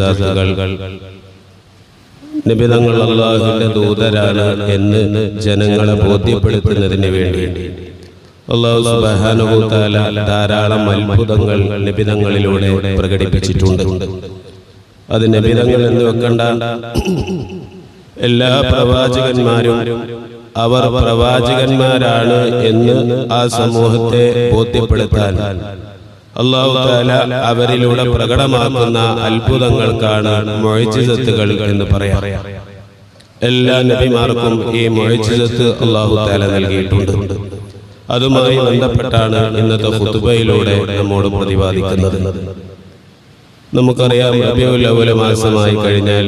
മുഴജിസാത്തുകൾ നിബിതങ്ങൾ അള്ളാഹുവിന്റെ ദൂതരാണ് എന്ന് ജനങ്ങളെ ബോധ്യപ്പെടുത്തുന്നതിന് വേണ്ടി. അള്ളാഹു സുബാനുഭൂത്താല ധാരാളം അത്ഭുതങ്ങൾ നിബിതങ്ങളിലൂടെ പ്രകടിപ്പിച്ചിട്ടുണ്ട്. അത് നിബിതങ്ങൾ എന്ന് വെക്കണ്ട. എല്ലാ പ്രവാചകന്മാരും അവർ പ്രവാചകന്മാരാണ് എന്ന് ആ സമൂഹത്തെ ബോധ്യപ്പെടുത്താൻ. അള്ളാഹു താല അവരിലൂടെ പ്രകടമാക്കുന്ന അത്ഭുതങ്ങൾക്കാണ് മൊഴിജിതത്തുകൾ എന്ന് പറയാം എല്ലാ നബിമാർക്കും ഈ മൊഴിജിതത്ത് അള്ളാഹു താല നൽകിയിട്ടുണ്ട്. അതുമായി ബന്ധപ്പെട്ടാണ് ഇന്നത്തെ ഫുതുബയിലൂടെ നമ്മോട് പ്രതിപാദിക്കുന്നത്. നമുക്കറിയാം റബിയുൽ അവല മാസമായി കഴിഞ്ഞാൽ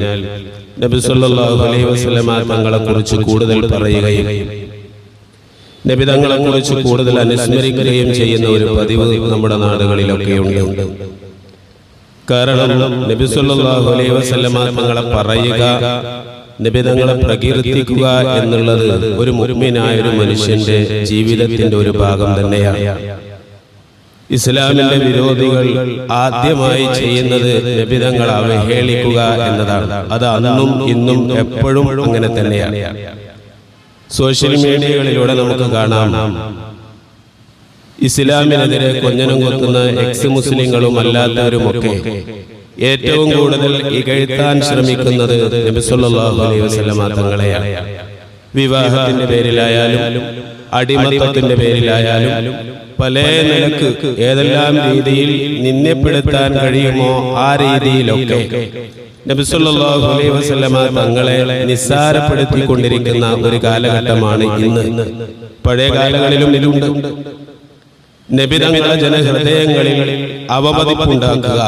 നബി സല്ലല്ലാഹു അലൈഹി വസല്ലമ തങ്ങളെ കുറിച്ച് കൂടുതൽ പറയുകയും നബി തങ്ങളെ കുറിച്ച് കൂടുതൽ അനുസ്മരിക്കുകയും ചെയ്യുന്ന ഒരു പതിവ് നമ്മുടെ നാടുകളിലൊക്കെ ഉണ്ട്. കാരണം നബി സല്ലല്ലാഹു അലൈഹി വസല്ലമ തങ്ങളെ പറയുക നിബിതങ്ങളെ പ്രകീർത്തിക്കുക എന്നുള്ളത് ഒരു മുഅ്മിനായ ഒരു മനുഷ്യന്റെ ജീവിതത്തിന്റെ ഒരു ഭാഗം തന്നെയാണ്. ഇസ്ലാമിന്റെ വിരോധികൾ ആദ്യമായി ചെയ്യുന്നത് നബിതങ്ങളെ അവഹേളിക്കുക എന്നതാണ്. അത് അന്നും ഇന്നും എപ്പോഴും അങ്ങനെ തന്നെയാണ്. സോഷ്യൽ മീഡിയകളിലൂടെ നമുക്ക് കാണാം. ഇസ്ലാമിനെതിരെ കൊഞ്ഞനം കൊത്തുന്ന എക്സ് മുസ്ലിങ്ങളും അല്ലാത്തവരുമൊക്കെ ഏറ്റവും കൂടുതൽ ഇകഴ്ത്താൻ ശ്രമിക്കുന്നത് നബിസ്വല്ലാഹു അലൈഹി വസല്ലമ തങ്ങളെയാണ്. വിവാഹത്തിന്റെ പേരിലായാലും അടിമത്തത്തിന്റെ പേരിലായാലും പല നിലയ്ക്ക് ഏതെല്ലാം രീതിയിൽ നിന്നെപ്പെടുത്താൻ കഴിയുമോ ആ രീതിയിലൊക്കെ അലൈഹി വസല്ലമ തങ്ങളെ നിസ്സാരപ്പെടുത്തിക്കൊണ്ടിരിക്കുന്ന ഒരു കാലഘട്ടമാണ് ഇന്ന്. പഴയ കാലങ്ങളിലും ഇതുണ്ട് നബിതങ്ങളെ ജനഹൃദയങ്ങളിൽ അവമതിപ്പുണ്ടാക്കുക.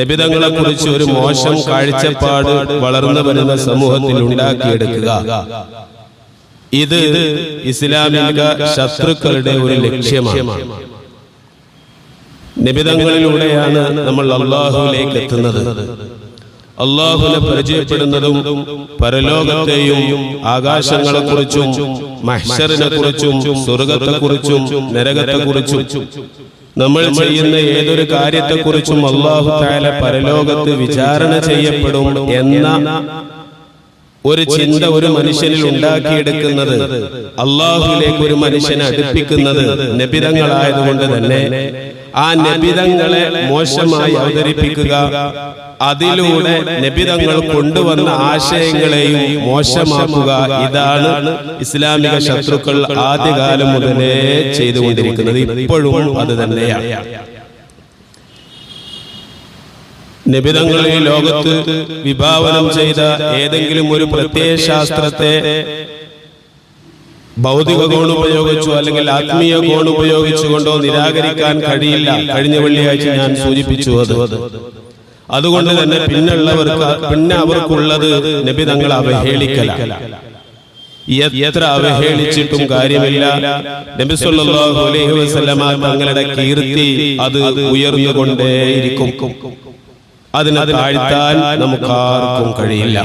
നബിതങ്ങളെ കുറിച്ച് ഒരു മോശം കാഴ്ചപ്പാട് വളർന്നു വരുന്ന സമൂഹത്തിൽ ഉണ്ടാക്കിയെടുക്കുക. ഇത് ഇസ്ലാമിക ശത്രുക്കളുടെ ഒരു ലക്ഷ്യമാണ്. നിബിതങ്ങളിലൂടെയാണ് നമ്മൾ അള്ളാഹുവിലേക്ക് എത്തുന്നത്. അള്ളാഹുവിനെ പരിചയപ്പെടുന്നതും പരലോകത്തെയും ആകാശങ്ങളെ കുറിച്ചും മഹ്ഷറിനെ കുറിച്ചും സ്വർഗത്തെ കുറിച്ചും നരകത്തെ കുറിച്ചും നമ്മൾ ചെയ്യുന്ന ഏതൊരു കാര്യത്തെക്കുറിച്ചും അള്ളാഹു താല പരലോകത്ത് വിചാരണ ചെയ്യപ്പെടും എന്ന ഒരു ചിന്ത ഒരു മനുഷ്യനിൽ ഉണ്ടാക്കിയെടുക്കുന്നത് അള്ളാഹുലേക്ക് ഒരു മനുഷ്യനെ അടുപ്പിക്കുന്നത് നബിതങ്ങളായതുകൊണ്ട് തന്നെ. ആ നബിതങ്ങളെ മോശമായി അവതരിപ്പിക്കുക. അതിലൂടെ നബിതങ്ങൾ കൊണ്ടുവന്ന ആശയങ്ങളെയും മോശമാക്കുക. ഇതാണ് ഇസ്ലാമിക ശത്രുക്കൾ ആദ്യകാലം മുതലേ ചെയ്തുകൊണ്ടിരിക്കുന്നത്. ഇപ്പോഴും അത് തന്നെയാണ്. നിബിതങ്ങൾ ഈ ലോകത്ത് വിഭാവനം ചെയ്ത ഏതെങ്കിലും ഒരു പ്രത്യയ ശാസ്ത്രത്തെ ഭൗതിക കോൺ ഉപയോഗിച്ചോ അല്ലെങ്കിൽ ആത്മീയ കോൺ ഉപയോഗിച്ചുകൊണ്ടോ നിരാകരിക്കാൻ കഴിയില്ല. കഴിഞ്ഞ വെള്ളിയാഴ്ച ഞാൻ സൂചിപ്പിച്ചു അത്. അതുകൊണ്ട് തന്നെ പിന്നുള്ളവർക്ക് പിന്നെ അവർക്കുള്ളത് നബി തങ്ങൾ അവഹേളിക്കല. എത്ര അവഹേളിച്ചിട്ടും കാര്യമില്ല. നബി സല്ലല്ലാഹു അലൈഹി വസല്ലമ തങ്ങളുടെ കീർത്തി അത് ഉയർന്നുകൊണ്ടേയിരിക്കും. അതിനെ താഴ്ത്താൻ നമുക്ക് ആർക്കും കഴിയില്ല.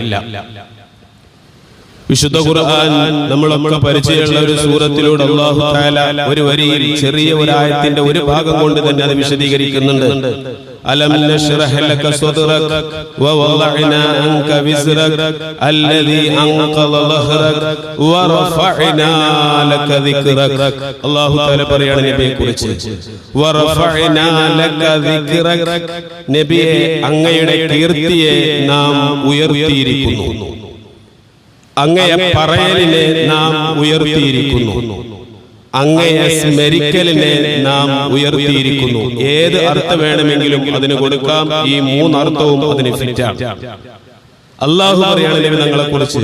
വിശുദ്ധ ഖുർആൻ നമ്മളൊക്കെ പരിചയമുള്ള ഒരു സൂറത്തിലൂടെ അള്ളാഹു തആല ഒരു വരിയിൽ ചെറിയ ഒരു ആയത്തിന്റെ ഒരു ഭാഗം കൊണ്ട് തന്നെ അത് വിശദീകരിക്കുന്നുണ്ട്. അലം നശ്റഹ ലക സ്വദ്റക വവളഅനാ അൻക വിസ്റക അല്ലദീ അൻഖള ലഹ്റക വറഫഅനാ ലക ദിക്റക അല്ലാഹു തആല പറയാണ് നബിയെ കുറിച്ച്. വറഫഅനാ ലക ദിക്റക നബിയെ അങ്ങയുടെ കീർത്തിയെ നാം ഉയർത്തിയിരിക്കുന്നു. അങ്ങയെ പറയലിനെ നാം ഉയർത്തിയിരിക്കുന്നു. അങ്ങയെ സ്മരിക്കലിനെ നാം ഉയർത്തിയിരിക്കുന്നു. ഏത് അർത്ഥം വേണമെങ്കിലും അതിന് കൊടുക്കാം. ഈ മൂന്നർത്ഥവും അതിന് ഫിറ്റാണ്. അള്ളാഹു പറയാണ് നബി തങ്ങളെ കുറിച്ച്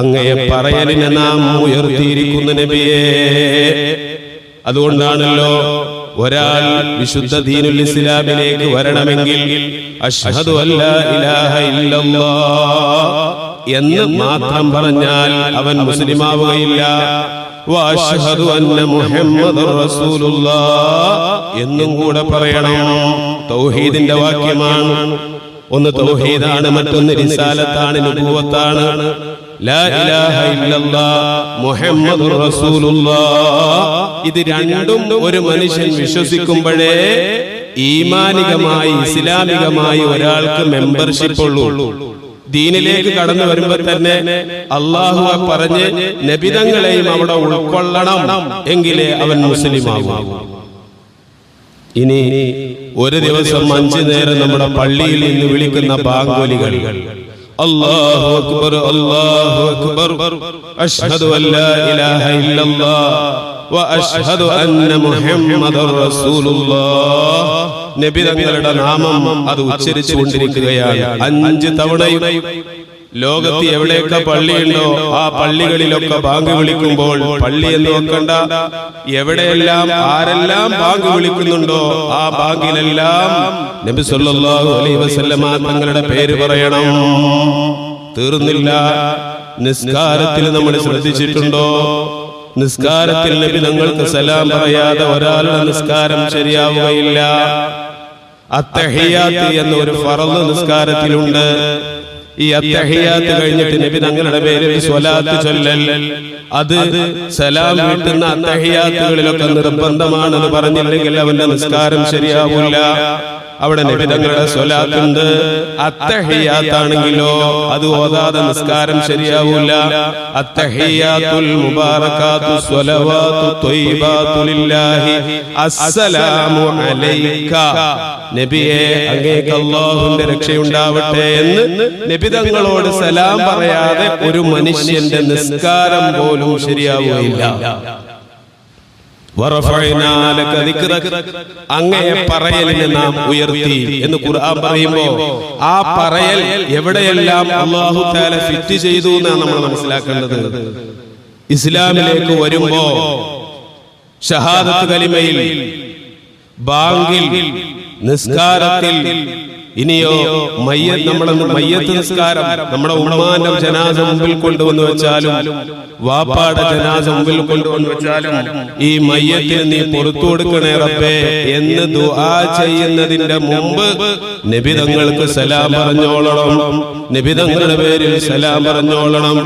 അങ്ങയെ പറയലിനെ നാം ഉയർത്തിയിരിക്കുന്നു നബിയെ. അതുകൊണ്ടാണല്ലോ ഒരാൾ വിശുദ്ധ ദീനുൽ ഇസ്ലാമിലേക്ക് വരണമെങ്കിൽ അഷ്ഹദു അല്ലാ ഇലാഹ ഇല്ലല്ലാഹ് എന്ന് മാത്രം പറഞ്ഞാൽ അവൻ മുസ്ലിമാവുകയില്ല. എന്നും കൂടെ പറയണം. തൗഹീദിന്റെ വാക്യമാണ്. ഒന്ന് തൗഹീദാണ് മറ്റൊന്ന് റിസാലത്താണ് അനുഭവത്താണ് ഇത് രണ്ടും ഒരു മനുഷ്യൻ വിശ്വസിക്കുമ്പോഴേ ഈമാനികമായി ഇസ്ലാമികമായി ഒരാൾക്ക് മെമ്പർഷിപ്പ് ഉള്ളൂ. ദീനിലേക്ക് കടന്നു വരുമ്പോ തന്നെ അള്ളാഹു പറഞ്ഞ് നബിതങ്ങളെയും അവിടെ ഉൾക്കൊള്ളണം എങ്കിലേ അവൻ മുസ്ലിമാകും ഇനി ഒരു ദിവസം അഞ്ചു നേരം നമ്മുടെ പള്ളിയിൽ നിന്ന് വിളിക്കുന്ന ബാങ്കോലികൾ അല്ലാഹു അക്ബർ അല്ലാഹു അക്ബർ അഷ്ഹദു അല്ലാ ഇലാഹ ഇല്ലല്ലാഹ് വഅഷ്ഹദു അന്ന മുഹമ്മദർ റസൂലുള്ളാഹ് നബി തങ്ങളുടെ നാമം അത് ഉച്ചരിച്ചുകൊണ്ടിരിക്കുകയാണ്. അഞ്ച് തവണയും ലോകത്ത് എവിടെയൊക്കെ പള്ളിയുണ്ടോ ആ പള്ളികളിലൊക്കെ ബാങ്ക് വിളിക്കുമ്പോൾ പള്ളി എന്ന് നോക്കണ്ട എവിടെയെല്ലാം ആരെല്ലാം ബാങ്ക് വിളിക്കുന്നുണ്ടോ ആ ബാങ്കിലെല്ലാം നബി സല്ലല്ലാഹു അലൈഹി വസല്ലമ തങ്ങളുടെ പേര് പറയണം. തീർന്നില്ല. നിസ്കാരത്തിൽ നമ്മൾ ശ്രദ്ധിച്ചിട്ടുണ്ടോ? നിസ്കാരത്തിൽ നബി തങ്ങൾക്ക് സലാം പറയാതെ ഒരാളുടെ നിസ്കാരം ശരിയാവുകയില്ല. അത്തഹിയാത്ത് എന്ന ഒരു ഫറന്ന് നിസ്കാരത്തിലുണ്ട്. ഈ അത്തഹിയാത്ത് കഴിഞ്ഞിട്ട് നബി തങ്ങളുടെ പേരിൽ സ്വലാത്ത് ചൊല്ലൽ. അത് സലാം വീട്ടുന്ന അത്തഹിയാത്തുകളിലൊക്കെ നിർബന്ധമാണെന്ന് പറഞ്ഞില്ലെങ്കിൽ അവന്റെ നിസ്കാരം ശരിയാവില്ല. അവിടെ നബി തങ്ങളുടെ സ്വലാത്തുണ്ട്. അത്തഹിയാത്താണെങ്കിലോ അത് ഓതാതെ നിസ്കാരം ശരിയാവില്ല അത്തഹിയാത്തുൽ മുബാറകാത്തു സ്വലവാത്തു ത്വയ്യിബാത്തു ലില്ലാഹി. അസ്സലാമു അലൈക. നബിയെ അങ്ങേക്ക് അല്ലാഹുവിന്റെ രക്ഷയുണ്ടാവട്ടെ എന്ന് നബി തങ്ങളോട് സലാം പറയാതെ ഒരു മനുഷ്യന്റെ നിസ്കാരം പോലും ശരിയാവുകയില്ല. അങ്ങയെ പറയലിനെ നാം ഉയർത്തി എന്ന് ഖുർആൻ പറയുമ്പോ ആ പറയൽ എവിടെയെല്ലാം അള്ളാഹു താല ഫിറ്റ് ചെയ്തു എന്നാണ് നമ്മൾ മനസ്സിലാക്കേണ്ടത്. ഇസ്ലാമിലേക്ക് വരുമ്പോ ഷഹാദത്ത് കലിമയിൽ ബാങ്കിൽ നിസ്കാരത്തിൽ ഇനിയോ മയ്യ നമ്മുടെ മയ്യത്ത് നിസ്കാരം. നമ്മുടെ ഉമ്മാന്റെ ജനാസ മുമ്പിൽ കൊണ്ടുവന്ന് വെച്ചാലും വാപ്പാടെ ജനാസ മുമ്പിൽ കൊണ്ടുവന്ന് വെച്ചാലും ഈ മയ്യത്തിന് നീ പുറത്തു കൊടുക്കണേ റബ്ബേ. എന്ന് ദുആ ചെയ്യുന്നതിന്റെ മുമ്പ് നിബിതങ്ങൾക്ക് സലാം പറഞ്ഞോളണം. നിബിതങ്ങളുടെ പേരിൽ സലാം പറഞ്ഞോളണം.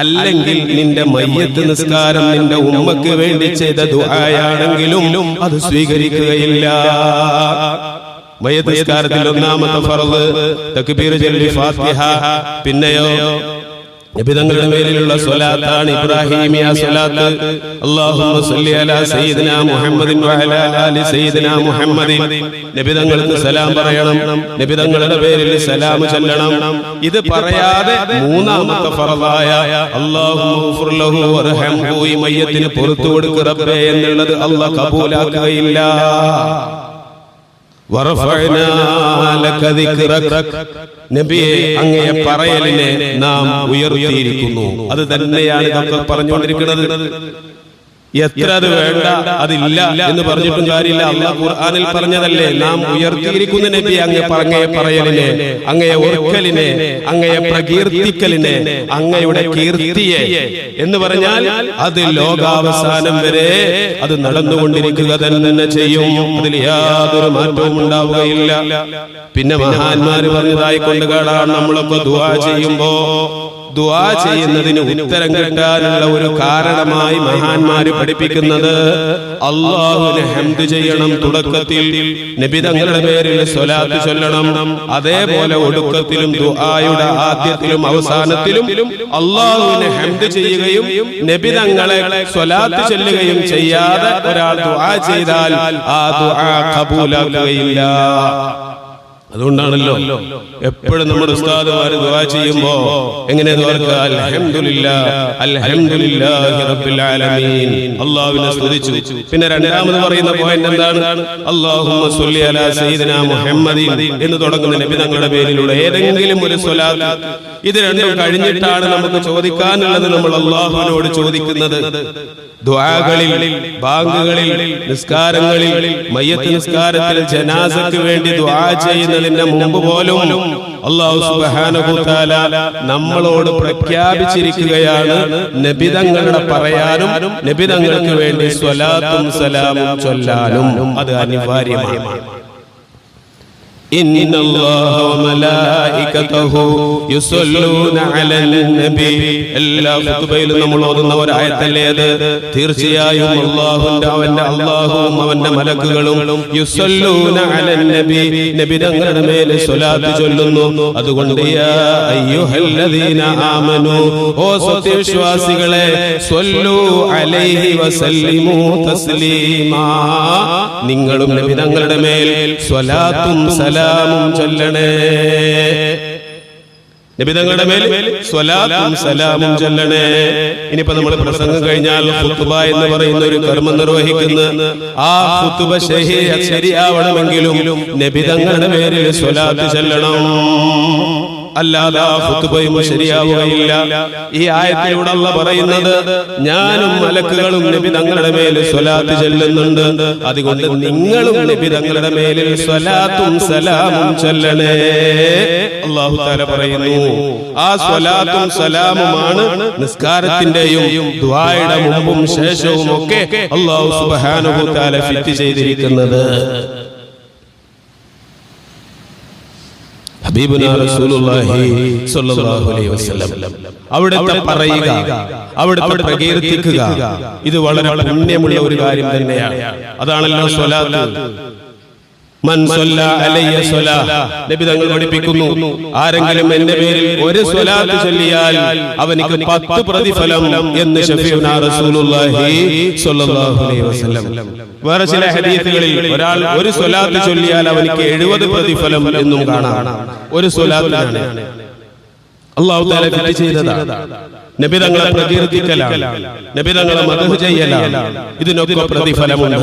അല്ലെങ്കിൽ നിന്റെ മയ്യത്ത് നിസ്കാരം നിന്റെ ഉമ്മക്ക് വേണ്ടി ചെയ്ത ദുആയാണെങ്കിലും അത് സ്വീകരിക്കുകയില്ല. മയ്യസ്കാരത്തിൽ ഒന്നാമത്തെ ഫർൾ തക്ബീർ ചൊല്ലി ഫാത്തിഹ പിന്നെയോ നബിതങ്ങളുടെ മേലിലുള്ള സ്വലാത്താണ് ഇബ്രാഹിമിയ സ്വലാത്ത്. അല്ലാഹുമ്മ സല്ലി അലാ സയ്യിദിനാ മുഹമ്മദിൻ വഅലാ ആലി സയ്യിദിനാ മുഹമ്മദിൻ. നബിതങ്ങൾക്ക് സലാം പറയണം. നബിതങ്ങളുടെ പേരിൽ സലാം ചൊല്ലണം. ഇത് പറയാതെ മൂന്നാമത്തെ ഫറളായ അല്ലാഹുമ്മ ലഹു വർഹംഹു ഈ മയ്യത്തിന് പുറത്തു കൊടുക്കുക റബ്ബേ എന്നുള്ളത് അല്ലാഹ് കബൂലാക്കുകയില്ല. നബിയെ അങ്ങയെ പറയലിനെ നാം ഉയർത്തിയിരിക്കുന്നു. അത് തന്നെയാണ് നമുക്ക് പറഞ്ഞുകൊണ്ടിരിക്കുന്നത്. എത്ര അത് വേണ്ട? അതില്ല എന്ന് പറഞ്ഞിട്ടും കാര്യമില്ല. അള്ളാഹ് ഖുർആനിൽ പറഞ്ഞതല്ലേ? നാം ഉയർത്തിയിരിക്കുന്ന നബി അങ്ങയെ അങ്ങയെ പറയലിനെ അങ്ങയെ ഓർക്കലിനെ അങ്ങയെ പ്രകീർത്തിക്കലിനെ അങ്ങയുടെ കീർത്തിയെ എന്ന് പറഞ്ഞാൽ അത് ലോകാവസാനം വരെ അത് നടന്നുകൊണ്ടിരിക്കുക തന്നെ ചെയ്യും. അതിൽ യാതൊരു മാറ്റവും ഉണ്ടാവുകയില്ല. പിന്നെ മഹാന്മാര് പറഞ്ഞതായി കൊണ്ട് കാണാൻ നമ്മളൊക്കെ ദുവാ ചെയ്യുമ്പോ ദുആ ചെയ്യുന്നതിന് ഉത്തരം കിട്ടാനുള്ള ഒരു കാരണമായി മഹാന്മാര് പഠിപ്പിക്കുന്നത് അള്ളാഹുവിനെ ഹംദ് ചെയ്യണം തുടക്കത്തിൽ നബി തങ്ങളുടെ പേരിൽ സ്വലാത്ത് ചൊല്ലണം അതേപോലെ ഒടുക്കത്തിലും ദുആയുടെ ആദ്യത്തിലും അവസാനത്തിലും അള്ളാഹുവിനെ ഹംദ് ചെയ്യുകയും നബി തങ്ങളെ സ്വലാത്ത് ചൊല്ലുകയും ചെയ്യാതെ ഒരാൾ ദുആ ചെയ്താൽ ആ ദുആ കബൂലാക്കുകയില്ല. അതുകൊണ്ടാണല്ലോ എപ്പോഴും നമ്മുടെ ഉസ്താദുമാര് ദുആ ചെയ്യുമ്പോ എങ്ങനെ അല്ലാഹുവിനെ സ്തുതിച്ചു. പിന്നെ രണ്ടാമത് പറയുന്ന പോയിന്റ് എന്താണ്? അല്ലാഹുമ്മ സ്വല്ലി അലാ സയ്യിദിനാ മുഹമ്മദിൻ എന്ന് തുടങ്ങുന്ന നബി തങ്ങളുടെ പേരിലുള്ള ഏതെങ്കിലും ഒരു സ്വലാത്ത്. ഇത് രണ്ടും കഴിഞ്ഞിട്ടാണ് നമുക്ക് ചോദിക്കാനുള്ളത്. നമ്മൾ അള്ളാഹുവിനോട് ചോദിക്കുന്നത്. ദ്വാകളിൽ ബാങ്കുകളിൽ നിസ്കാരങ്ങളിൽ മയ്യത്ത് നിസ്കാരത്തിൽ ജനാസക്ക് വേണ്ടി ദ്വാ ചെയ്യുന്നതിന്റെ മുമ്പ് പോലും അള്ളാഹു സുബ്ഹാനഹു തആല നമ്മളോട് പ്രഖ്യാപിച്ചിരിക്കുകയാണ് നബിതങ്ങളുടെ പറയാനും നബിതങ്ങൾക്ക് വേണ്ടി സ്വലാത്തും സലാമും ചൊല്ലാനും. അത് അനിവാര്യമാണ്. إن الله وملائكته يصلون على النبي എല്ലാ ഖുതുബയിലും നമ്മൾ ഓതുന്ന ഒരു ആയത്തല്ലേ അത് തീർച്ചയായും അല്ലാഹുവിന്റെ അവന്റെ അല്ലാഹുവും അവന്റെ മലക്കുകളും യുസല്ലൂന അലൻ നബി നബി തങ്ങളുടെ മേൽ സ്വലാത്ത് ചൊല്ലുന്നു അതുകൊണ്ട് യാ അയ്യുഹല്ലദീന ആമനു ഓ സത്യവിശ്വാസികളെ സ്വല്ലു അലൈഹി വസല്ലിമു തസ്ലീമാ നിങ്ങളും നബി തങ്ങളുടെ മേൽ സ്വലാത്തും സലാമും ചൊല്ലണേ. നബിതങ്ങളുടെ മേൽ സ്വലാത്തും സലാമും ചൊല്ലണേ. ഇനിയിപ്പോ നമ്മൾ പ്രസംഗം കഴിഞ്ഞാൽ ഖുത്ബ എന്ന് പറയുന്ന ഒരു കർമ്മം നിർവഹിക്കുന്ന ആ ശരി- ശരിയാവണമെങ്കിലും നബിതങ്ങളുടെ പേരിൽ സ്വലാത്ത് ചൊല്ലണം. അല്ലാതെ ആ ഖുത്ബയും ശരിയാവുകയില്ല. ഈ ആയത്തിലൂടെ അല്ല പറയുന്നത് ഞാനും മലക്കുകളും നബി തങ്ങളുടെ മേൽ സ്വലാത്ത് ചെല്ലുന്നുണ്ട്. അതുകൊണ്ട് നിങ്ങളും നബി തങ്ങളുടെ മേലിൽ സ്വലാത്തും സലാമും ചെല്ലണേ. അള്ളാഹു താല പറയുന്നു ആ സ്വലാത്തും സലാമുമാണ് നിസ്കാരത്തിന്റെയും ദ്വായുടെ മുമ്പും ശേഷവും ഒക്കെ അള്ളാഹു സുബ്ഹാനഹു താല ഫിറ്റ് ചെയ്തിരിക്കുന്നത് ഹബീബുന റസൂലുള്ളാഹി സ്വല്ലല്ലാഹു അലൈഹി വസല്ലം അവിടുത്തെ പറയുക അവിടുത്തെ പ്രകീർത്തിക്കുക. ഇത് വളരെ പുണ്യമുള്ള ഒരു കാര്യം തന്നെയാണ്. അതാണല്ലോ സ്വലാത്ത് മൻ സ്വല്ല അലയ്യ സ്വലാ നബി തങ്ങൾ പഠിപ്പിക്കുന്നു. ആരെങ്കിലും എന്റെ പേരിൽ ഒരു സ്വലാത്ത് ചൊല്ലിയാൽ അവനിക്ക് പത്ത് പ്രതിഫലം എന്ന് വേറെ ചില ഹദീസുകളിൽ ഒരാൾ ഒരു സ്വലാത്ത് ചൊല്ലിയാൽ അവനിക്ക് എഴുപത് പ്രതിഫലം എന്നും കാണാം. ഒരു സ്വലാത്തിനാണ്. അള്ളാഹു ചെയ്തതാണ് നബി തങ്ങളെ പ്രകീർത്തിക്കലാണ് നബി തങ്ങളെ മതഹ് ചെയ്യലാണ്. ഇതിനൊക്കെ പ്രതിഫലമുണ്ട്.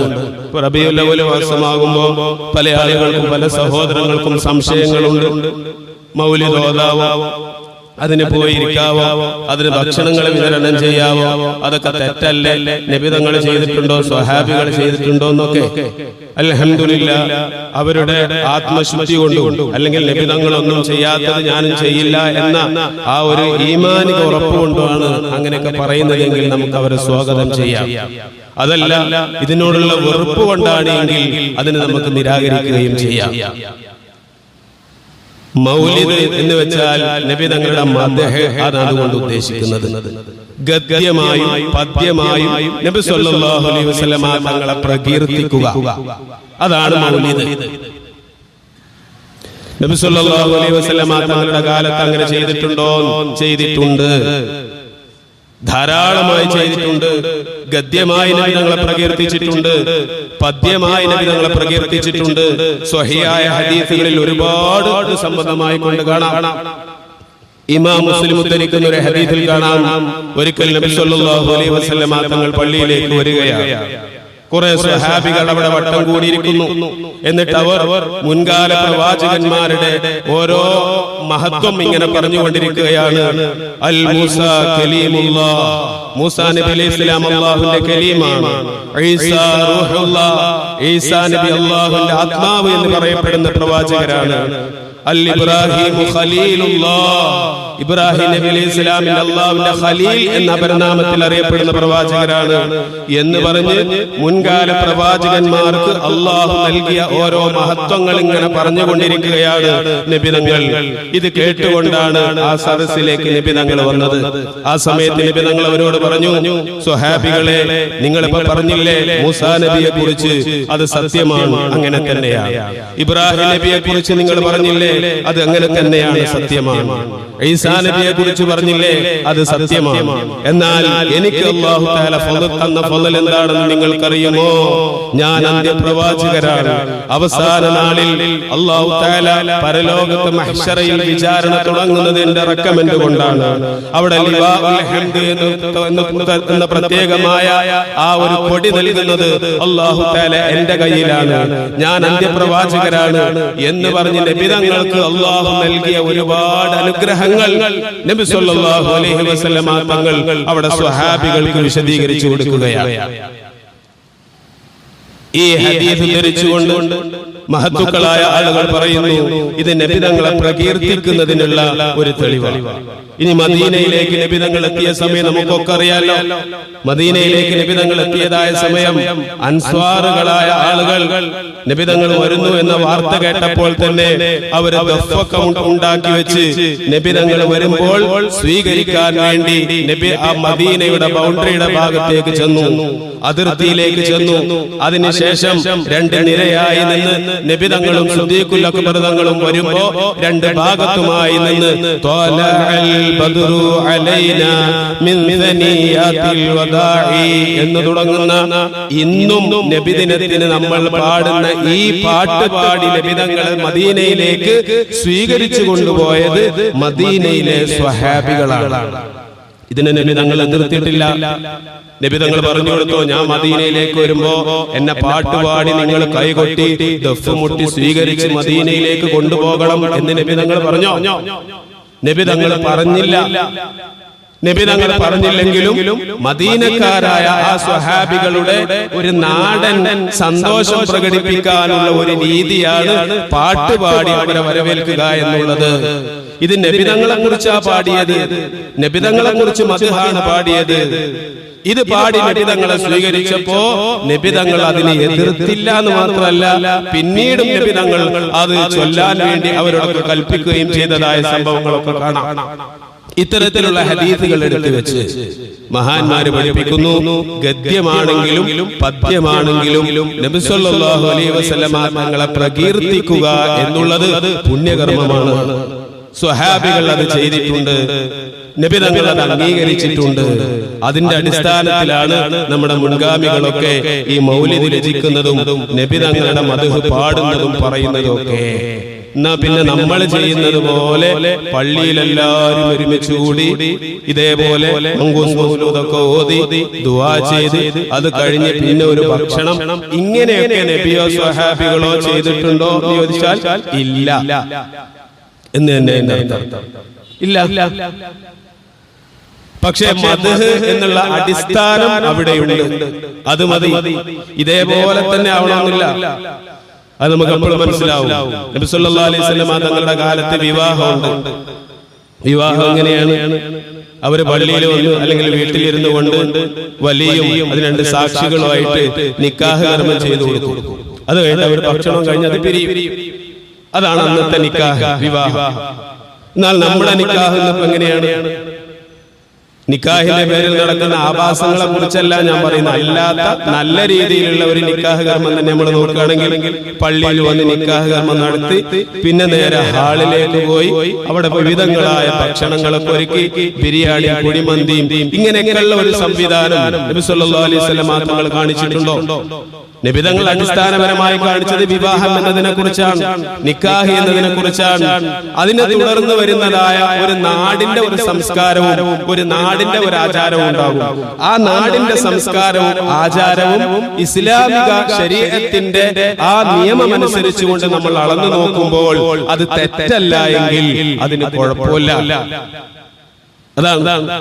അവ്വൽ മാസമാകുമ്പോൾ പല ആളുകൾക്കും പല സഹോദരങ്ങൾക്കും സംശയങ്ങളുണ്ട്. മൗലിദ് ഓതാവോ അതിന് പോയിരിക്കാവോ? അതിന് ഭക്ഷണങ്ങൾ വിതരണം ചെയ്യാവോ? അതൊക്കെ തെറ്റല്ലേ? നിബിതങ്ങൾ ചെയ്തിട്ടുണ്ടോ? സ്വഹാബികൾ ചെയ്തിട്ടുണ്ടോ എന്നൊക്കെ? അലഹമില്ല അവരുടെ ആത്മശുദ്ധി കൊണ്ടും അല്ലെങ്കിൽ നിബിതങ്ങളൊന്നും ചെയ്യാത്തത് ഞാനും ചെയ്യില്ല എന്ന ആ ഒരു ഈമാനിക ഉറപ്പുകൊണ്ടാണ് അങ്ങനെയൊക്കെ പറയുന്നതെങ്കിൽ നമുക്ക് അവരെ സ്വാഗതം ചെയ്യാം. അതല്ല ഇതിനോടുള്ള വെറുപ്പ് കൊണ്ടാണ് എങ്കിൽ അതിന് നമുക്ക് നിരാകരിക്കുകയും ചെയ്യാം. മൗലിദ് എന്ന് വെച്ചാൽ നബി തങ്ങളുടെ മദ്ഹ ആണ് അതുകൊണ്ട് ഉദ്ദേശിക്കുന്നത്. ഗദ്യമായും പദ്യമായും നബി സല്ലല്ലാഹു അലൈഹി വസല്ലമ തങ്ങളെ പ്രകീർത്തിക്കുക. അതാണ് മൗലിദ്. നബി സല്ലല്ലാഹു അലൈഹി വസല്ലമ തങ്ങളുടെ കാലത്ത് അങ്ങനെ ചെയ്തിട്ടുണ്ടോ? ചെയ്തിട്ടുണ്ട്. ധാരാളമായി ചെയ്തിട്ടുണ്ട്. ഗദ്യമായി നബി തങ്ങളെ പ്രകീർത്തിച്ചിട്ടുണ്ട്. പദ്യമായി നബി തങ്ങളെ പ്രകീർത്തിച്ചിട്ടുണ്ട്. സ്വഹിയായ ഹദീസുകളിൽ ഒരുപാട് സംബന്ധമായി കൊണ്ട് കാണാം. ഇമാം മുസ്ലിം ഉദ്ധരിക്കുന്ന ഒരു ഹദീസിൽ കാണാം. ഒരിക്കൽ നബി സല്ലല്ലാഹു അലൈഹി വസല്ലമ തങ്ങൾ പള്ളിയിലേക്ക് വരികയാണ്. കുറെ സ്വഹാബികൾ അവിടെ വട്ടം കൂടിയിരിക്കുന്നു. എന്നിട്ട് അവർ മുൻകാല പ്രവാചകന്മാരുടെ ഓരോ മഹത്വം ഇങ്ങനെ പറഞ്ഞുകൊണ്ടിരിക്കുകയാണ്. അൽ മൂസ കലീമുല്ലാ. മൂസ നബി അലൈഹി സ്വലാം അല്ലാഹുവിന്റെ കലീമാണ് ഈസാ റൂഹുല്ലാ. ഈസാ നബി അല്ലാഹുവിന്റെ ആത്മാവ് എന്ന് പറയപ്പെടുന്ന പ്രവാചകരാണ്. അൽ ഇബ്രാഹിം ഖലീലുല്ലാഹ് ഇബ്രാഹിം നബി അലൈഹി അള്ളാഹുവിന്റെ ഖലീൽ എന്ന അപരനാമത്തിൽ അറിയപ്പെടുന്ന പ്രവാചകരാണ് എന്ന് പറഞ്ഞ് മുൻകാല പ്രവാചകന്മാർക്ക് അള്ളാഹു നൽകിയ ഓരോ മഹത്വങ്ങൾ ഇങ്ങനെ പറഞ്ഞുകൊണ്ടിരിക്കുകയാണ് നബിതങ്ങൾ. ഇത് കേട്ടുകൊണ്ടാണ് ആ സദസ്സിലേക്ക് നബിതങ്ങൾ വന്നത്. ആ സമയത്ത് നബിതങ്ങൾ അവരോട് പറഞ്ഞു സ്വഹാബികളെ നിങ്ങളിപ്പോ പറഞ്ഞില്ലേ മൂസാ നബിയെ കുറിച്ച് അത് സത്യമാണ് അങ്ങനെ തന്നെയാണ്. ഇബ്രാഹിം നബിയെ കുറിച്ച് നിങ്ങൾ പറഞ്ഞില്ലേ അത് അങ്ങനെ തന്നെയാണ് സത്യമാണ്. ഈസാനബിയെ കുറിച്ച് പറഞ്ഞില്ലേ? അത് സത്യമാണ്. എന്നാൽ എനിക്ക് അള്ളാഹു താല തന്ന ഫളൽ എന്താണെന്ന് നിങ്ങൾക്കറിയുമോ? ഞാൻ അന്ത്യപ്രവാചകരാണ് അവസാന നാളിൽ അള്ളാഹു താല പരലോകത്ത് മഹ്ശറയിൽ വിചാരണ തുടങ്ങുന്നത് എന്റെ റെക്കമെന്റ് കൊണ്ടാണ്. അവിടെ എന്ന് പ്രത്യേകമായ ആ ഒരു പൊടി നൽകുന്നത് അള്ളാഹു താല എന്റെ കയ്യിലാണ്. ഞാൻ അന്ത്യപ്രവാചകരാണ് എന്ന് പറഞ്ഞ് നബിതങ്ങൾക്ക് അള്ളാഹു നൽകിയ ഒരുപാട് അനുഗ്രഹങ്ങൾ. നബി സല്ലല്ലാഹു അലൈഹി വസല്ലമ തങ്ങൾ അവിടെ സ്വഹാബികൾക്ക് വിശദീകരിച്ചു കൊടുക്കുകയാണ്. ഈ ഹദീസ് ധരിച്ചുകൊണ്ട് മഹത്തുക്കളായ ആളുകൾ പറയുന്നു ഇത് നബിതങ്ങളെ പ്രകീർത്തിക്കുന്നതിനുള്ള ഒരു തെളിവാണ്. ഇനി മദീനയിലേക്ക് നബിതങ്ങൾ എത്തിയ സമയം നമുക്കൊക്കെ അറിയാലോ. മദീനയിലേക്ക് നബിതങ്ങൾ എത്തിയതായ സമയം അൻസ്വാറുകളായ ആളുകൾ നബിതങ്ങൾ വരുന്നു എന്ന വാർത്ത കേട്ടപ്പോൾ തന്നെ അവർ ഉണ്ടാക്കി വെച്ച് നബിതങ്ങൾ വരുമ്പോൾ സ്വീകരിക്കാൻ വേണ്ടി നബി ആ മദീനയുടെ ബൗണ്ടറിയുടെ ഭാഗത്തേക്ക് ചെന്നു. അതിർത്തിയിലേക്ക് ചെന്നു. അതിനുശേഷം രണ്ട് നിരയായി നിന്ന് നബിതങ്ങളും സുദ്ദീഖുൽ അക്ബർ തങ്ങളും വരുമ്പോ രണ്ട് ഭാഗത്തുമായി നിന്ന് ത്വലഅൽ ബദ്റു അലൈനാ മിൻ വദാഇ എന്ന് തുടങ്ങുന്ന ഇന്നും നബിദിനത്തിന് നമ്മൾ പാടുന്ന ഈ പാട്ട് പാടി നബിതങ്ങളെ മദീനയിലേക്ക് സ്വീകരിച്ചു കൊണ്ടുപോയത് മദീനയിലെ സ്വഹാബികളാണ്. ഇതിനെ നബി തങ്ങൾ എതിർത്തിട്ടില്ല നബി തങ്ങൾ പറഞ്ഞു കൊടുത്തു ഞാൻ മദീനയിലേക്ക് വരുമ്പോ എന്നെ പാട്ടുപാടി നിങ്ങൾ കൈകൊട്ടി ദഫ് മുട്ടി സ്വീകരിച്ച് മദീനയിലേക്ക് കൊണ്ടുപോകണം എന്ന് നബി തങ്ങൾ പറഞ്ഞോ? നബി തങ്ങൾ പറഞ്ഞില്ല. നബി തങ്ങൾ പറഞ്ഞില്ലെങ്കിലും മദീനക്കാരായ ആ സ്വഹാബികളുടെ ഒരു നാടൻ സന്തോഷം പ്രകടിപ്പിക്കാനുള്ള ഒരു രീതിയാണ് പാട്ടുപാടി അവരെ വരവേൽക്കുക എന്നുള്ളത്. ഇത് നബിതങ്ങളെ കുറിച്ചാ പാടിയത്? നബിതങ്ങളെ കുറിച്ച് മധുഹാണ് പാടിയത്? ഇത് പാടി നബിതങ്ങളെ സ്വീകരിച്ചപ്പോ നബിതങ്ങൾ അതിനെ എതിർത്തില്ല എന്ന് മാത്രമല്ല പിന്നീടും നബിതങ്ങൾ അത് ചൊല്ലാൻ വേണ്ടി അവരോട് കൽപ്പിക്കുകയും ചെയ്തതായ സംഭവങ്ങളൊക്കെ കാണാം. ഇത്തരത്തിലുള്ള ഹദീസുകൾ എടുത്തു വെച്ച് മഹാന്മാര് പഠിപ്പിക്കുന്നു ഗദ്യമാണെങ്കിലും പദ്യമാണെങ്കിലും നബിസല്ലാഹു അലൈ വസല്ലമ തങ്ങളെ പ്രകീർത്തിക്കുക എന്നുള്ളത് പുണ്യകർമ്മമാണ്. സ്വഹാബികൾ അത് ചെയ്തിട്ടുണ്ട്. നബി തങ്ങൾ അത് അംഗീകരിച്ചിട്ടുണ്ട്. അതിന്റെ അടിസ്ഥാനത്തിലാണ് നമ്മുടെ മുൻഗാമികളൊക്കെ ഈ മൗലിദ് രചിക്കുന്നതും നബി തങ്ങളുടെ മധു പാടുന്നതും പറയുന്നതും ഒക്കെ. എന്നാ പിന്നെ നമ്മൾ ചെയ്യുന്നത് പോലെ പള്ളിയിലെല്ലാവരും ഒരുമിച്ച് കൂടി ഇതേപോലെ ഓതി ദുആ ചെയ്ത് അത് കഴിഞ്ഞ് പിന്നെ ഒരു ഭക്ഷണം ഇങ്ങനെയൊക്കെ നബിയോ സ്വഹാബികളോ ചെയ്തിട്ടുണ്ടോ എന്ന് ചോദിച്ചാൽ ഇല്ല. എന്ന് തന്നെ ഇല്ല. പക്ഷേ മത് എന്നുള്ള അടിസ്ഥാനം അവിടെയുണ്ട്. അത് മതി. ഇതേപോലെ തന്നെ ആവണമെന്നില്ല. അത് നമുക്ക് അപ്പോൾ മനസ്സിലാവും. നബി സല്ലല്ലാഹു അലൈഹി വസല്ലം തങ്ങളുടെ കാലത്ത് വിവാഹമുണ്ട്. വിവാഹം എങ്ങനെയാണ്? അവർ പള്ളിയിൽ വന്നു അല്ലെങ്കിൽ വീട്ടിലിരുന്നു കൊണ്ട് വലിയും അത് രണ്ട് സാക്ഷികളുമായിട്ട് നിക്കാഹ് കർമ്മം ചെയ്തു കൊടുക്കും. അത് കഴിഞ്ഞ അവർ ഭക്ഷണം കഴിഞ്ഞ് അത് പിരിയും. അതാണ് അന്നത്തെ നിക്കാഹ് വിവാഹം. എന്നാൽ നമ്മുടെ നിക്കാഹ് ഇന്നിപ്പോ എങ്ങനെയാണ്? നിക്കാഹിന്റെ പേരിൽ നടക്കുന്ന ആഭാസങ്ങളെ കുറിച്ചല്ല ഞാൻ പറയുന്ന അല്ലാത്ത നല്ല രീതിയിലുള്ള ഒരു നിക്കാഹ് കർമ്മം തന്നെ നമ്മൾ നോക്കുകയാണെങ്കിൽ പള്ളിയിൽ വന്ന് നിക്കാഹ് കർമ്മം നടത്തി പിന്നെ നേരെ ഹാളിലേക്ക് പോയി അവിടെ വിവിധങ്ങളായ ഭക്ഷണങ്ങളൊക്കെ ഒരുക്കി ബിരിയാണി കുടിമന്തിയും ഇങ്ങനെയൊക്കെയുള്ള ഒരു സംവിധാനം നബി സല്ലല്ലാഹു അലൈഹി സ്വലം മാത്രങ്ങൾ കാണിച്ചിട്ടുണ്ടോ? നിബിധങ്ങൾ അടിസ്ഥാനപരമായി കാണിച്ചത് വിവാഹം എന്നതിനെ കുറിച്ചാണ് നിക്കാഹ് എന്നതിനെ കുറിച്ചാണ് അതിനെ തുടർന്ന് വരുന്നതായ ഒരു നാടിന്റെ ഒരു സംസ്കാരവും ഒരു നാടിന്റെ ഒരു ആചാരവും ഉണ്ടാകും. ആ നാടിന്റെ സംസ്കാരവും ആചാരവും ഇസ്ലാമിക ശരീരത്തിന്റെ ആ നിയമം അനുസരിച്ചുകൊണ്ട് നമ്മൾ അളന്നു നോക്കുമ്പോൾ അത് തെറ്റല്ല എങ്കിൽ അതിന് കുഴപ്പമില്ല. അതാണ്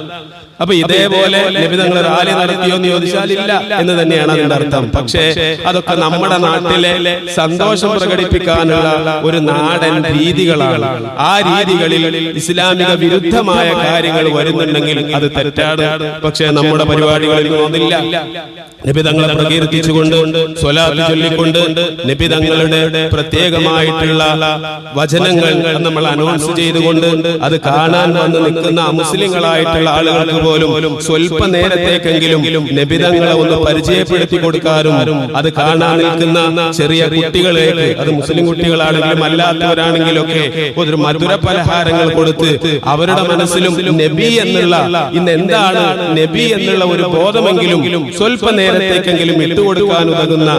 അപ്പൊ ഇതേപോലെ ലഭിതങ്ങൾ റാലി നടത്തിയോ എന്ന് ചോദിച്ചാൽ ഇല്ല എന്ന് തന്നെയാണ് അതിന്റെ അർത്ഥം. പക്ഷേ അതൊക്കെ നമ്മുടെ നാട്ടിലെ സന്തോഷം പ്രകടിപ്പിക്കാനുള്ള ഒരു നാടൻ രീതികളാണ്. ആ രീതികളിൽ ഇസ്ലാമിക വിരുദ്ധമായ കാര്യങ്ങൾ വരുന്നുണ്ടെങ്കിൽ അത് തെറ്റാണ്. പക്ഷേ നമ്മുടെ പരിപാടികളിൽ ഒന്നില്ല നിബിതങ്ങളെ പ്രകീർത്തിച്ചുകൊണ്ട് സ്വലാത്ത് ചൊല്ലിക്കൊണ്ട് നിബിതങ്ങളുടെ പ്രത്യേകമായിട്ടുള്ള വചനങ്ങൾ നമ്മൾ അനൗൺസ് ചെയ്തുകൊണ്ട് അത് കാണാൻ വന്ന് നിൽക്കുന്ന മുസ്ലിങ്ങളായിട്ടുള്ള ആളുകൾക്ക് പോലും സ്വല്പ നേരത്തേക്കെങ്കിലും നബിതങ്ങളെ ഒന്ന് പരിചയപ്പെടുത്തി കൊടുക്കാനും അത് കാണാൻ നിൽക്കുന്ന ചെറിയ കുട്ടികളേക്ക് അത് മുസ്ലിം കുട്ടികളാണെങ്കിലും അല്ലാത്തവരാണെങ്കിലും ഒക്കെ ഒരു മധുര പലഹാരങ്ങൾ കൊടുത്ത് അവരുടെ മനസ്സിലും നബി എന്നുള്ള ഇന്ന് എന്താണ് നബി എന്നുള്ള ഒരു ബോധമെങ്കിലും സ്വല്പ നേരത്തേക്കെങ്കിലും ഇട്ടുകൊടുക്കാൻ ഉതകുന്ന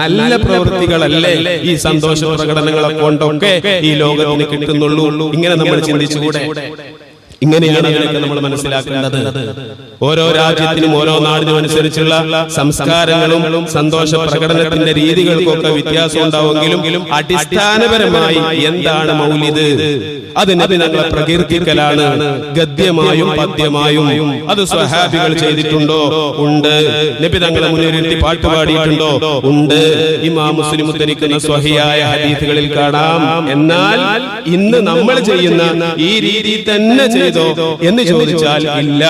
നല്ല പ്രവൃത്തികളല്ലേ ഈ സന്തോഷ പ്രകടനങ്ങളെ കൊണ്ടൊക്കെ ഈ ലോകത്തിന് കിട്ടുന്നുള്ളൂ. ഇങ്ങനെ നമ്മൾ ചിന്തിച്ചുകൂടെ? ഇങ്ങനെയാണ് നമ്മൾ മനസ്സിലാക്കേണ്ടത് ഓരോ രാജ്യത്തിനും ഓരോ നാടിനും അനുസരിച്ചുള്ള സംസ്കാരങ്ങളും സന്തോഷ പ്രകടനത്തിന്റെ രീതികൾക്കൊക്കെ വ്യത്യാസം ഉണ്ടാവുമെങ്കിലും അടിസ്ഥാനപരമായി എന്താണ് മൗലിദ്? അത് നബി ഞങ്ങളെ പ്രകീർത്തിക്കലാണ് ഗദ്യമായും പദ്യമായും അത് സ്വഹാബികൾ ചെയ്തിട്ടുണ്ടോ? ഉണ്ട്. നബി തങ്ങളെ മുൻനിർത്തി പാട്ട് പാടിയിട്ടുണ്ടോ? ഉണ്ട്. ഇമാ മുസ്ലിം ഉദ്ധരിക്കുന്ന സ്വഹിയായ ഹദീസുകളിൽ കാണാം. എന്നാൽ ഇന്ന് നമ്മൾ ചെയ്യുന്ന ഈ രീതി തന്നെ ചെയ്തോ എന്ന് ചോദിച്ചാൽ ഇല്ല.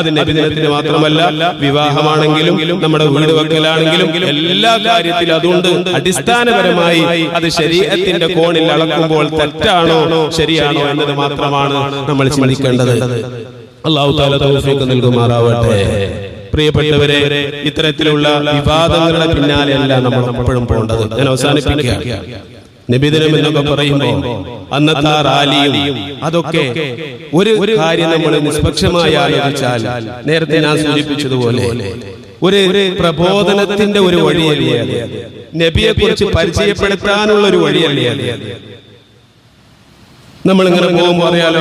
അത് നബിദിനത്തിന് മാത്രമല്ല വിവാഹമാണെങ്കിലും നമ്മുടെ വീട് വെക്കലാണെങ്കിലും എല്ലാ കാര്യത്തിലും അതുകൊണ്ട് അടിസ്ഥാനപരമായി അത് ശരീരത്തിന്റെ കോണിൽ അളക്കുമ്പോൾ തെറ്റാണോ? ശരിയാണോ എന്നത് മാത്രമാണ് നമ്മൾ ചിന്തിക്കേണ്ടത്. അള്ളാഹു താല തൗഫീഖ് നൽകുമാറാവട്ടെ. പ്രിയപ്പെട്ടവരെ ഇത്തരത്തിലുള്ള വിവാദങ്ങളുടെ പിന്നാലെയല്ല നമ്മൾ എപ്പോഴും പോകേണ്ടത്. ഞാൻ അവസാനിപ്പിക്കുക നബിദിനം എന്നൊക്കെ പറയുമ്പോൾ അന്നത്തെ ആ റാലിയും അതൊക്കെ ഒരു ഒരു കാര്യം നമ്മൾ നിഷ്പക്ഷമായി ആലോചിച്ചാൽ നേരത്തെ ഞാൻ സൂചിപ്പിച്ചതുപോലെ ഒരു പ്രബോധനത്തിന്റെ ഒരു വഴിയല്ലേ നബിയെ കുറിച്ച് പരിചയപ്പെടുത്താനുള്ള ഒരു വഴിയല്ലേ ഇങ്ങനെ പോകുമ്പോൾ അറിയാലോ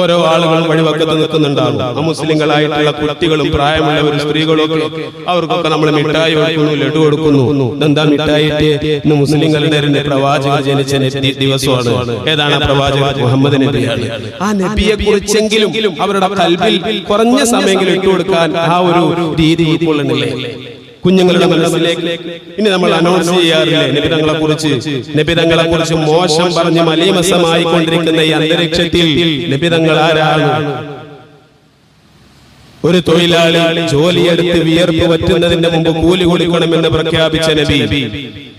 ഓരോ ആളുകളും വഴിവക്കത്ത് നിൽക്കുന്നുണ്ടാവും. മുസ്ലിങ്ങളായിട്ടുള്ള കുട്ടികളും പ്രായമുള്ളവരും സ്ത്രീകളും ഒക്കെ അവർക്കൊക്കെ നമ്മൾ മിഠായി കൊടുക്കുന്നു ലഡു കൊടുക്കുന്നു. എന്താ മിഠായി? ഇന്ന് മുസ്ലിങ്ങളുടെ ഒരു പ്രവാചകർ ജനിച്ച ദിവസമാണ്. ഏതാണ് ആ പ്രവാചകൻ മുഹമ്മദ് നബിയാണ്. ആ നബിയെ കുറിച്ചെങ്കിലും അവരുടെ കൽബിൽ കുറഞ്ഞ സമയമെങ്കിലും ഇട്ടുകൊടുക്കാൻ ആ ഒരു രീതി ഉൾക്കൊള്ളുന്നില്ലേ? കുഞ്ഞുങ്ങളുടെ മനസ്സിലേക്ക് ഇനി നമ്മൾ അനൗൺസ് ചെയ്യാറില്ല. നിബിതങ്ങളെ കുറിച്ച് നിബിതങ്ങളെ കുറിച്ച് മോശം പറഞ്ഞ് മലീമസമായി കൊണ്ടിരിക്കുന്ന ഈ അന്തരീക്ഷത്തിൽ നിബിതങ്ങൾ ആരാണ്? ഒരു തൊഴിലാളി ജോലിയെടുത്ത് വിയർപ്പ് പറ്റുന്നതിന്റെ മുമ്പ് കൂലി കൊടുക്കണമെന്ന് പ്രഖ്യാപിച്ച നബി.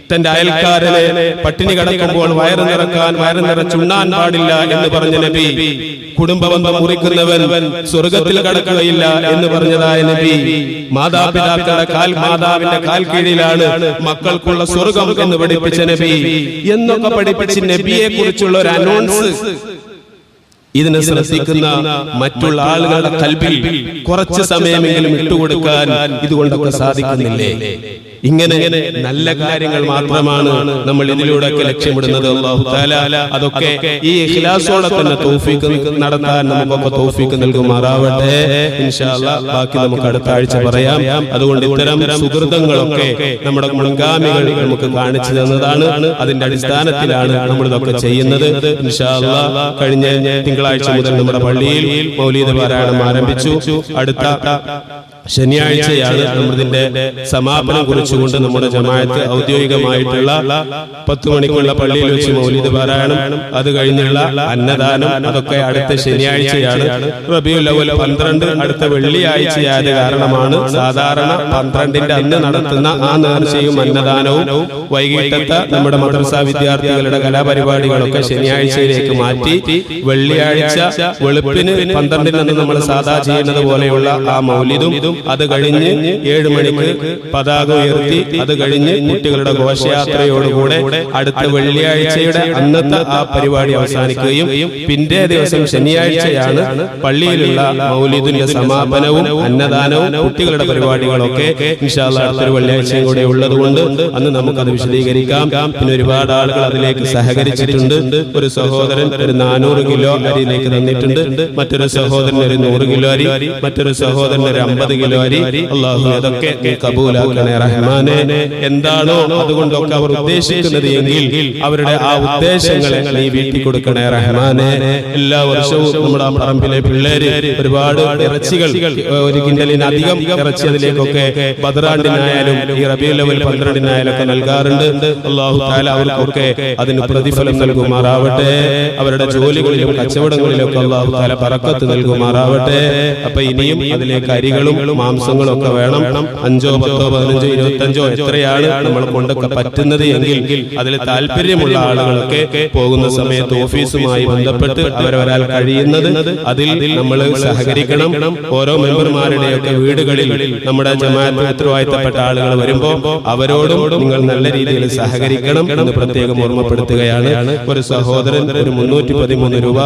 തന്റെ അയൽക്കാരനെ പട്ടിണി കിടക്കുമ്പോൾ വയറ് നിറക്കാൻ വയറ് നിറച്ചുണ്ണാൻ പാടില്ല എന്ന് പറഞ്ഞ നബി കുടുംബബന്ധം മുറിക്കുന്നവൻ സ്വർഗത്തിൽ കടക്കുകയില്ല എന്ന് പറഞ്ഞതായ നബി മാതാപിതാക്കളുടെ കാൽ മാതാവിന്റെ കാൽ കീഴിലാണ് മക്കൾക്കുള്ള സ്വർഗം എന്ന് പഠിപ്പിച്ച നബി. എന്നൊക്കെ പഠിപ്പിച്ച് നബിയെ കുറിച്ചുള്ള ഒരു അനൗൺസ് ഇതിനെ ശ്രദ്ധിക്കുന്ന മറ്റുള്ള ആളുകളുടെ കൽബിൽ കുറച്ച് സമയമെങ്കിലും ഇട്ടുകൊടുക്കാൻ ഇതുകൊണ്ടൊക്കെ സാധിക്കുന്നില്ലേ? ഇങ്ങനെ നല്ല കാര്യങ്ങൾ മാത്രമാണ് നമ്മൾ ഇതിലൂടെ ഒക്കെ ലക്ഷ്യമിടുന്നത് അതൊക്കെ ഈ ഇഖ്ലാസോടെ തന്നെ തൗഫീക്ക് നടത്താൻ നമുക്കൊക്കെ തോഫീക്ക് നൽകുമാറാവട്ടെ. ബാക്കി നമുക്ക് അടുത്ത ആഴ്ച പറയാം. അതുകൊണ്ട് ഇത്തരം സുഹൃതങ്ങളൊക്കെ നമ്മുടെ മുൻഗാമികൾ നമുക്ക് കാണിച്ചു തന്നതാണ്. അതിന്റെ അടിസ്ഥാനത്തിലാണ് നമ്മൾ ഇതൊക്കെ ചെയ്യുന്നത്. കഴിഞ്ഞ തിങ്കളാഴ്ച മുതൽ നമ്മുടെ പള്ളിയിൽ മൗലീദ് പാരായണം ആരംഭിച്ചു. അടുത്ത ശനിയാഴ്ചയാണ് നമ്മളിതിന്റെ സമാപനം കുറിച്ചുകൊണ്ട് നമ്മുടെ ജമാഅത്ത് ഔദ്യോഗികമായിട്ടുള്ള പത്ത് മണിക്കുള്ള പള്ളിയിൽ വെച്ച് മൗലിദ് പാരായണം. അത് കഴിഞ്ഞുള്ള അന്നദാനം അതൊക്കെ അടുത്ത ശനിയാഴ്ചയാണ്. അവൽ പന്ത്രണ്ട് അടുത്ത വെള്ളിയാഴ്ചയായത് കാരണമാണ് സാധാരണ പന്ത്രണ്ടിന്റെ അന്ന് നടത്തുന്ന ആ നേർച്ചയും അന്നദാനവും വൈകിട്ടത്തെ നമ്മുടെ മദ്രസ വിദ്യാർത്ഥികളുടെ കലാപരിപാടികളൊക്കെ ശനിയാഴ്ചയിലേക്ക് മാറ്റി വെള്ളിയാഴ്ച വെളുപ്പിന് പന്ത്രണ്ടിന് നമ്മൾ സാധാ ചെയ്യുന്നത് പോലെയുള്ള ആ മൗലിദും അത് കഴിഞ്ഞ് ഏഴ് മണിക്ക് പതാക ഉയർത്തി അത് കഴിഞ്ഞ് കുട്ടികളുടെ ഘോഷയാത്രയോടുകൂടെ അടുത്ത വെള്ളിയാഴ്ചയുടെ അന്നത്തെ ആ പരിപാടി അവസാനിക്കുകയും പിറ്റേ ദിവസം ശനിയാഴ്ചയാണ് പള്ളിയിലുള്ള മൗലിദിന്റെ സമാപനവും അന്നദാനവും കുട്ടികളുടെ പരിപാടികളൊക്കെ വിശാല അടുത്തൊരു വെള്ളിയാഴ്ചയും കൂടെ ഉള്ളതുകൊണ്ട് അന്ന് നമുക്കത് വിശദീകരിക്കാം. പിന്നെ ഒരുപാട് ആളുകൾ അതിലേക്ക് സഹകരിച്ചിട്ടുണ്ട്. ഒരു സഹോദരൻ ഒരു നാനൂറ് കിലോ അരിയിലേക്ക് തന്നിട്ടുണ്ട്. മറ്റൊരു സഹോദരൻ ഒരു നൂറ് കിലോ അരി. മറ്റൊരു സഹോദരൻ ഒരു അമ്പത് കിലോ അള്ളാഹു അതൊക്കെ കബൂലാക്കണേ റഹ്മാനെ. എന്താണോ അതുകൊണ്ടൊക്കെ അവർ ഉദ്ദേശിക്കുന്നത് എങ്കിൽ അവരുടെ ആ ഉദ്ദേശങ്ങളെ നീ വീട്ടി കൊടുക്കണേ റഹ്മാനെ. എല്ലാ വർഷവും നമ്മുടെ പറമ്പിലെ പിള്ളേര് ഒരുപാട് ഇറച്ചികൾ ഒരു കിണ്ടലിനധികം ഇറച്ചി അതിലേക്കൊക്കെ ബദറാണ്ടിനായാലും ഈ റബി ലെവൽ പന്ത്രണ്ടിനായാലും ഒക്കെ നൽകാറുണ്ട്. അള്ളാഹു താല അവർക്കൊക്കെ അതിന് പ്രതിഫലം നൽകുമാറാവട്ടെ. അവരുടെ ജോലികളിലും കച്ചവടങ്ങളിലും ഒക്കെ അള്ളാഹു താല പറക്കത്ത് നൽകുമാറാവട്ടെ. അപ്പൊ ഇനിയും അതിലേക്ക് അരികളും മാംസങ്ങളും ഒക്കെ വേണം. അഞ്ചോ പത്തോ പതിനഞ്ചോ ഇരുപത്തഞ്ചോ എത്രയാണ് നമ്മൾ കൊണ്ടൊക്കെ പറ്റുന്നത് എങ്കിൽ അതിൽ താല്പര്യമുള്ള ആളുകളൊക്കെ പോകുന്ന സമയത്ത് ഓഫീസുമായി ബന്ധപ്പെട്ട് അവരവരാൽ കഴിയുന്നത് അതിൽ നമ്മൾ സഹകരിക്കണം. ഓരോ മെമ്പർമാരുടെയൊക്കെ വീടുകളിൽ നമ്മുടെ ജമാഅത്ത് ആളുകൾ വരുമ്പോ അവരോടും നിങ്ങൾ നല്ല രീതിയിൽ സഹകരിക്കണം എന്ന് പ്രത്യേകം ഓർമ്മപ്പെടുത്തുകയാണ്. ഒരു സഹോദരൻ ഒരു മുന്നൂറ്റി പതിമൂന്ന് രൂപ